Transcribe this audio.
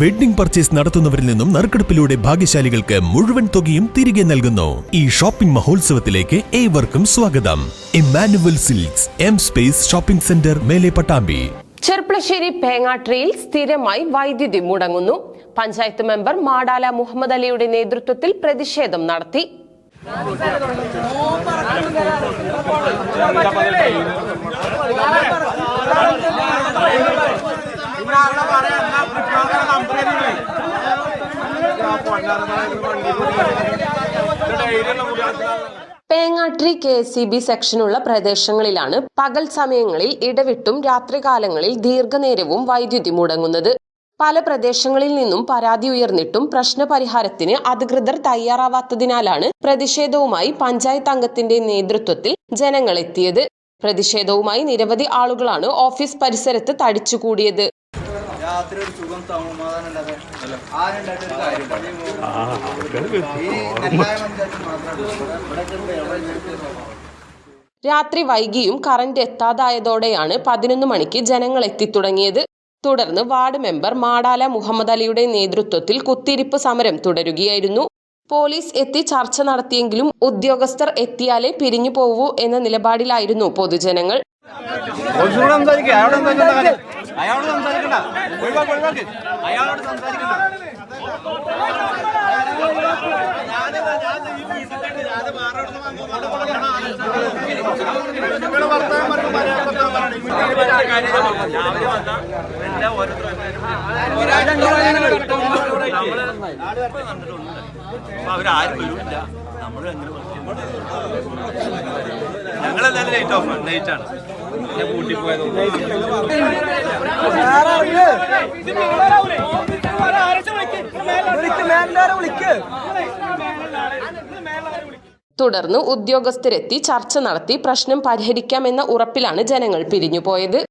Wedding purchase നടത്തുന്നവരിൽ നിന്നും നറുക്കെടുപ്പിലൂടെ ഭാഗ്യശാലികൾക്ക് മുഴുവൻ തുകയും തിരികെ നൽകുന്നു. ഈ ഷോപ്പിംഗ് മഹോത്സവത്തിലേക്ക് ഏവർക്കും സ്വാഗതം. Emmanuel Silks M space shopping centre മേലെ പട്ടാമ്പി. ചെർപ്പളശ്ശേരി പേങ്ങാട്രിയിൽ സ്ഥിരമായി വൈദ്യുതി മുടങ്ങുന്നു. പഞ്ചായത്ത് മെമ്പർ മാടാല മുഹമ്മദ് അലിയുടെ നേതൃത്വത്തിൽ പ്രതിഷേധം നടത്തി. പേങ്ങാട്രി കെ സി ബി സെക്ഷനുള്ള പ്രദേശങ്ങളിലാണ് പകൽ സമയങ്ങളിൽ ഇടവിട്ടും രാത്രികാലങ്ങളിൽ ദീർഘനേരവും വൈദ്യുതി മുടങ്ങുന്നത്. പല പ്രദേശങ്ങളിൽ നിന്നും പരാതി ഉയർന്നിട്ടും പ്രശ്നപരിഹാരത്തിന് അധികൃതർ തയ്യാറാവാത്തതിനാലാണ് പ്രതിഷേധവുമായി പഞ്ചായത്ത് അംഗത്തിന്റെ നേതൃത്വത്തിൽ ജനങ്ങളെത്തിയത്. പ്രതിഷേധവുമായി നിരവധി ആളുകളാണ് ഓഫീസ് പരിസരത്ത് തടിച്ചുകൂടിയത്. രാത്രി ഒരു സുഖം സമാധാനം ആരുണ്ടായിട്ട് ഒരു കാര്യമില്ല ഈ നെല്ലായ പഞ്ചായത്ത് മാത്രമാണ് ഇവിടെ രാത്രി വൈകിയും കറന്റ് എത്താതായതോടെയാണ് പതിനൊന്ന് മണിക്ക് ജനങ്ങൾ എത്തിത്തുടങ്ങിയത്. തുടർന്ന് വാർഡ് മെമ്പർ മാടാല മുഹമ്മദ് അലിയുടെ നേതൃത്വത്തിൽ കുത്തിരിപ്പ് സമരം തുടരുകയായിരുന്നു. പോലീസ് എത്തി ചർച്ച നടത്തിയെങ്കിലും ഉദ്യോഗസ്ഥർ എത്തിയാലേ പിരിഞ്ഞു പോവൂ എന്ന നിലപാടിലായിരുന്നു പൊതുജനങ്ങൾ. അയാളോട് സംസാരിക്കേണ്ട. ഒഴിവാക്ക് ഒഴിവാക്ക് അയാളോട് സംസാരിക്കണ്ട. അവരാരും വരില്ല നമ്മൾ ഞങ്ങളെന്തായാലും ലൈറ്റ് ഓഫ് ലൈറ്റ് ആണ്. പിന്നെ തുടർന്ന് ഉദ്യോഗസ്ഥരെത്തി ചർച്ച നടത്തി പ്രശ്നം പരിഹരിക്കാമെന്ന ഉറപ്പിലാണ് ജനങ്ങൾ പിരിഞ്ഞുപോയത്.